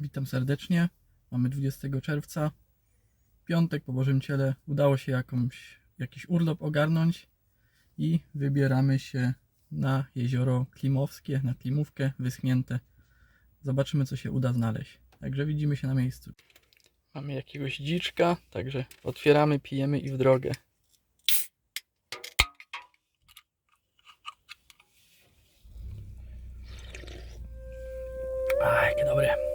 Witam serdecznie. Mamy 20 czerwca. Piątek po Bożym Ciele. Udało się jakąś, jakiś urlop ogarnąć i wybieramy się na jezioro Klimowskie, na Klimówkę wyschnięte. Zobaczymy, co się uda znaleźć. Także widzimy się na miejscu. Mamy jakiegoś dziczka, także otwieramy, pijemy i w drogę. A, jakie dobre.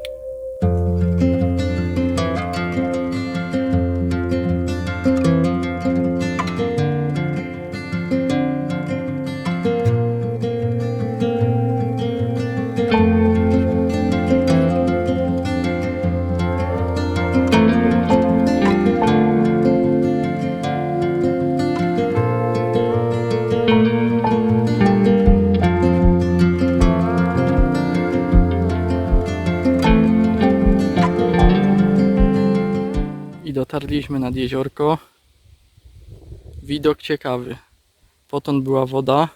Dotarliśmy nad jeziorko. Widok ciekawy. Potąd była woda.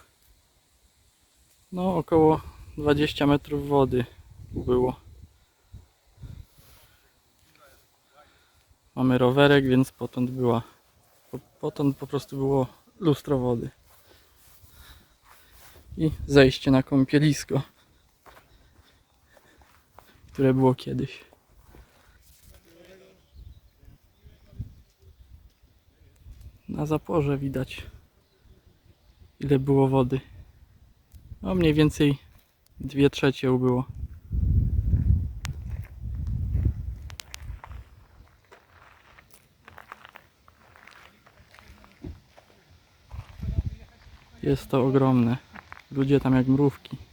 No, około 20 metrów wody było. Mamy rowerek, więc potąd była. po- Potąd po prostu było lustro wody. I zejście na kąpielisko, które było kiedyś. Na zaporze widać ile było wody. No mniej więcej dwie trzecie ubyło. Jest to ogromne. Ludzie tam jak mrówki.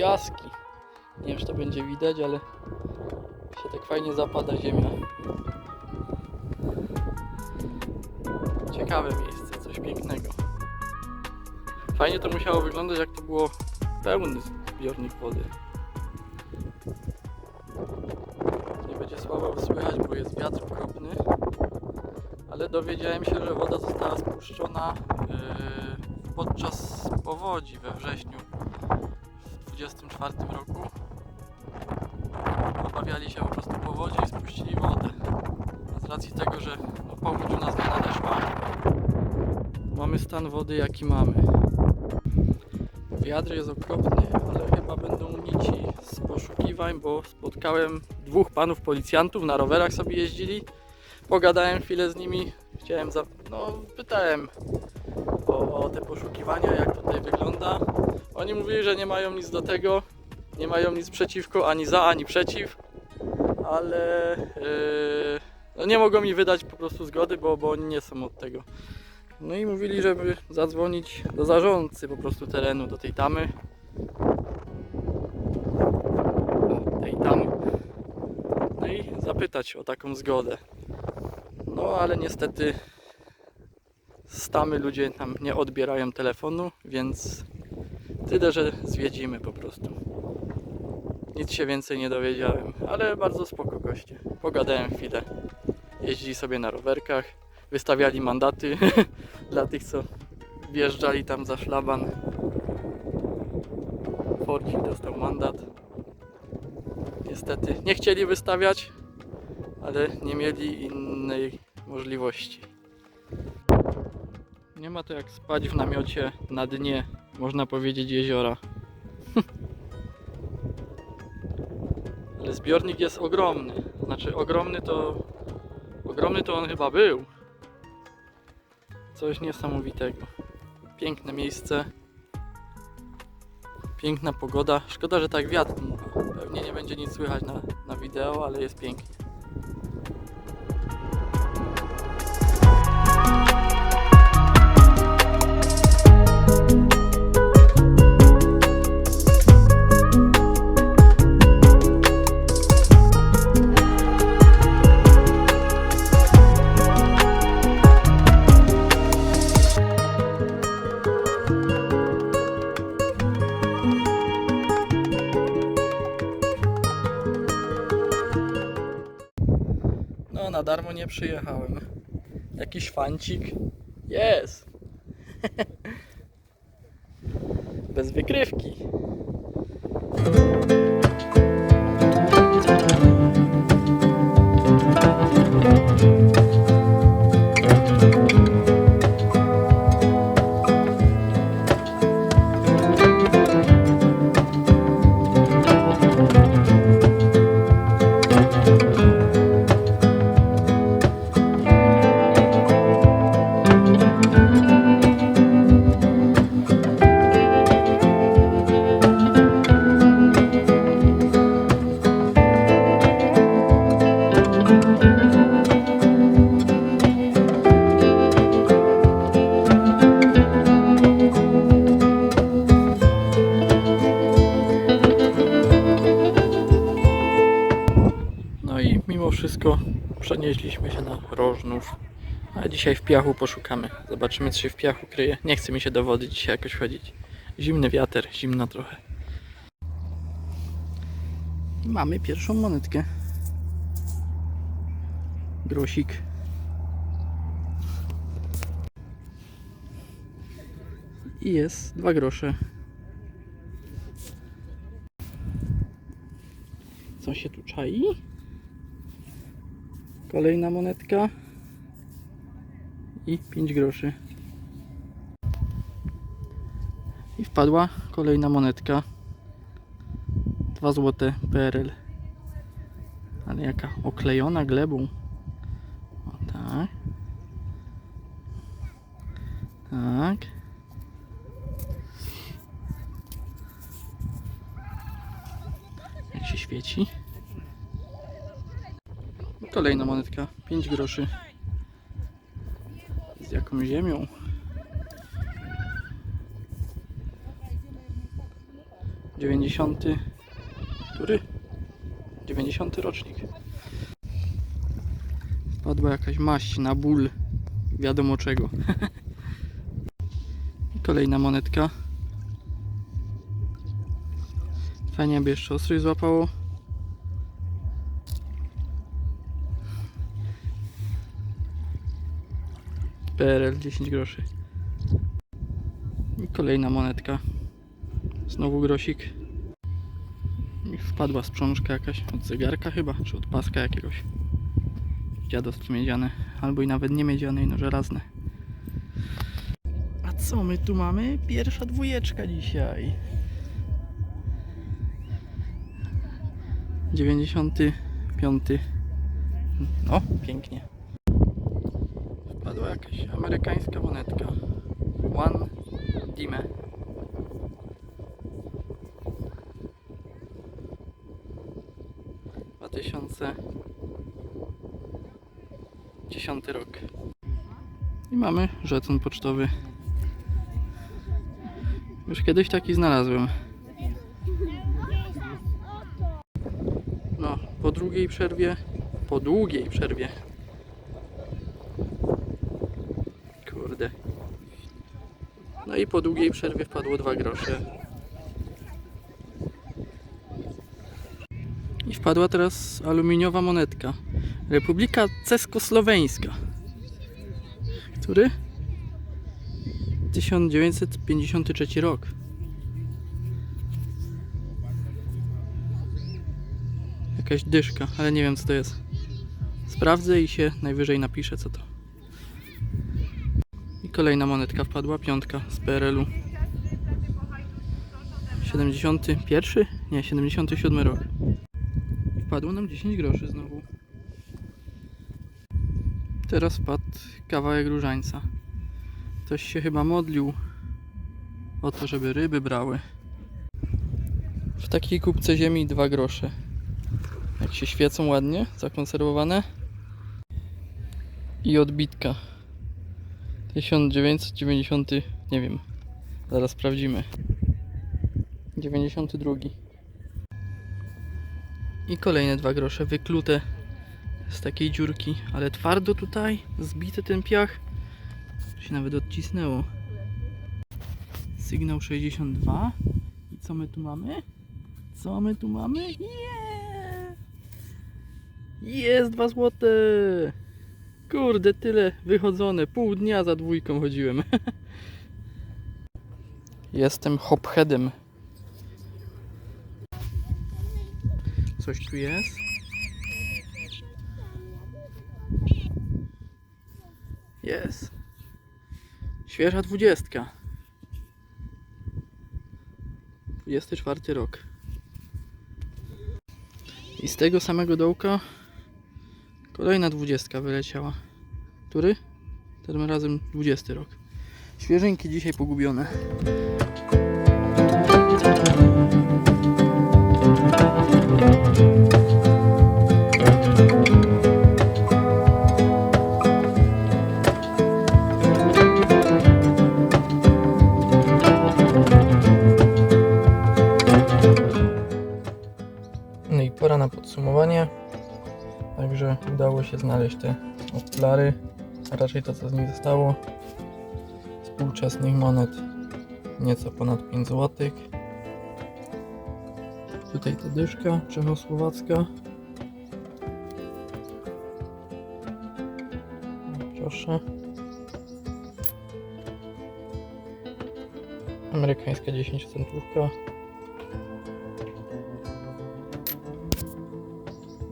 Piaski. Nie wiem, czy to będzie widać, ale się tak fajnie zapada ziemia. Ciekawe miejsce, coś pięknego. Fajnie to musiało wyglądać, jak to było pełny zbiornik wody. Nie będzie słabo słychać, bo jest wiatr okropny. Ale dowiedziałem się, że woda została spuszczona yy, podczas powodzi we wrześniu w 24 roku. Obawiali się po prostu powodzi i spuścili wodę. Z racji tego, że no, powódź u nas nadeszła, mamy stan wody jaki mamy. Wiatr jest okropny, ale chyba będą nici z poszukiwań, bo spotkałem dwóch panów policjantów, na rowerach sobie jeździli. Pogadałem chwilę z nimi, chciałem za... no pytałem o, te poszukiwania, jak tutaj wygląda. Oni mówili, że nie mają nic do tego, nie mają nic przeciwko, ani za, ani przeciw, ale yy, no nie mogą mi wydać po prostu zgody, bo, bo oni nie są od tego. No i mówili, żeby zadzwonić do zarządcy po prostu terenu, do tej tamy. O, tej tamy. No i zapytać o taką zgodę. No ale niestety z tamy ludzie tam nie odbierają telefonu, więc tyle, że zwiedzimy po prostu. Nic się więcej nie dowiedziałem, ale bardzo spoko goście. Pogadałem chwilę. Jeździli sobie na rowerkach, wystawiali mandaty dla tych, co wjeżdżali tam za szlaban. Fordzik dostał mandat. Niestety nie chcieli wystawiać, ale nie mieli innej możliwości. Nie ma to jak spać w namiocie na dnie, można powiedzieć, jeziora. Ale zbiornik jest ogromny. Znaczy ogromny to... Ogromny to on chyba był. Coś niesamowitego. Piękne miejsce. Piękna pogoda. Szkoda, że tak wiatr. Pewnie nie będzie nic słychać na, na wideo, ale jest pięknie. Na darmo nie przyjechałem. Jakiś fancik. Jest! Bez wykrywki. Przenieśliśmy się na Rożnów. A dzisiaj w piachu poszukamy. Zobaczymy, co się w piachu kryje. Nie chce mi się do wody dzisiaj jakoś chodzić. Zimny wiatr, zimno trochę. Mamy pierwszą monetkę. Grosik. I jest dwa grosze. Co się tu czai? Kolejna monetka. I 5 groszy. I wpadła kolejna monetka. 2 złote PRL. Ale jaka oklejona glebą. O tak. Tak. Jak się świeci. Kolejna monetka, 5 groszy. Z jakąś ziemią. Dziewięćdziesiąty. Który? Dziewięćdziesiąty rocznik. Wpadła jakaś maść na ból. Wiadomo czego. Kolejna monetka. Fajnie by jeszcze ostrój złapało. PRL 10 groszy. I kolejna monetka. Znowu grosik. I wpadła sprzążka jakaś od zegarka chyba, czy od paska jakiegoś. Dziadostwo miedziane, albo i nawet nie miedziane, no żelazne. A co my tu mamy? Pierwsza dwójeczka dzisiaj. 95. No, pięknie. Wpadła jakaś amerykańska monetka. One Dime. Dwa tysiące dziesiąty rok. I mamy żeton pocztowy. Już kiedyś taki znalazłem. No, po drugiej przerwie, po długiej przerwie No i po długiej przerwie wpadło dwa grosze. I wpadła teraz aluminiowa monetka. Republika Ceskosloweńska. Który? 1953 rok. Jakaś dyszka, ale nie wiem co to jest. Sprawdzę i się najwyżej napiszę co to. Kolejna monetka wpadła, piątka z PRL-u. 71? Nie, 77 rok. Wpadło nam 10 groszy znowu. Teraz wpadł kawałek różańca. Ktoś się chyba modlił o to, żeby ryby brały. W takiej kubce ziemi dwa grosze. Jak się świecą ładnie, zakonserwowane. I odbitka. 1990, nie wiem. Zaraz sprawdzimy. 92. I kolejne dwa grosze wyklute z takiej dziurki, ale twardo tutaj, zbity ten piach. Się nawet odcisnęło. Sygnał 62. I co my tu mamy? Co my tu mamy? Yeah! Jest 2 złote! Kurde, tyle wychodzone. Pół dnia za dwójką chodziłem. Jestem hopheadem. Coś tu jest? Jest. Świeża dwudziestka. 24 rok. I z tego samego dołka kolejna dwudziestka wyleciała. Który? Tym razem 20 rok. Świeżynki dzisiaj pogubione. Udało się znaleźć te okulary, a raczej to co z nich zostało. Współczesnych monet nieco ponad 5 zł. Tutaj ta dyszka czechosłowacka. Proszę. Amerykańska 10 centówka.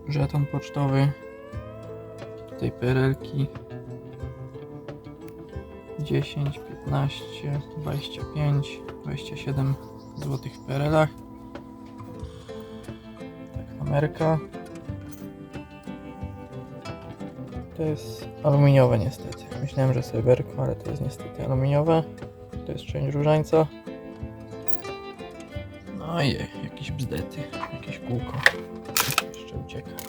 żeton pocztowy. Tutaj perelki. 10, 15, 25, 27 złotych w perelach. Tak, kamerka. To jest aluminiowe niestety. Myślałem, że sreberko, ale to jest niestety aluminiowe. To jest część różańca. No i jakieś bzdety, jakieś kółko. Jeszcze ucieka.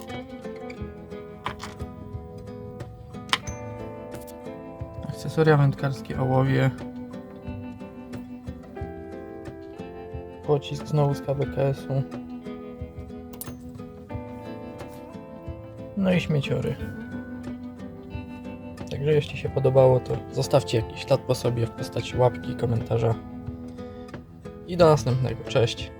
Akcesoria wędkarskie ołowie. Pocisk znowu z KBKS-u. No i śmieciory. Także jeśli się podobało, to zostawcie jakiś ślad po sobie w postaci łapki, komentarza. I do następnego. Cześć.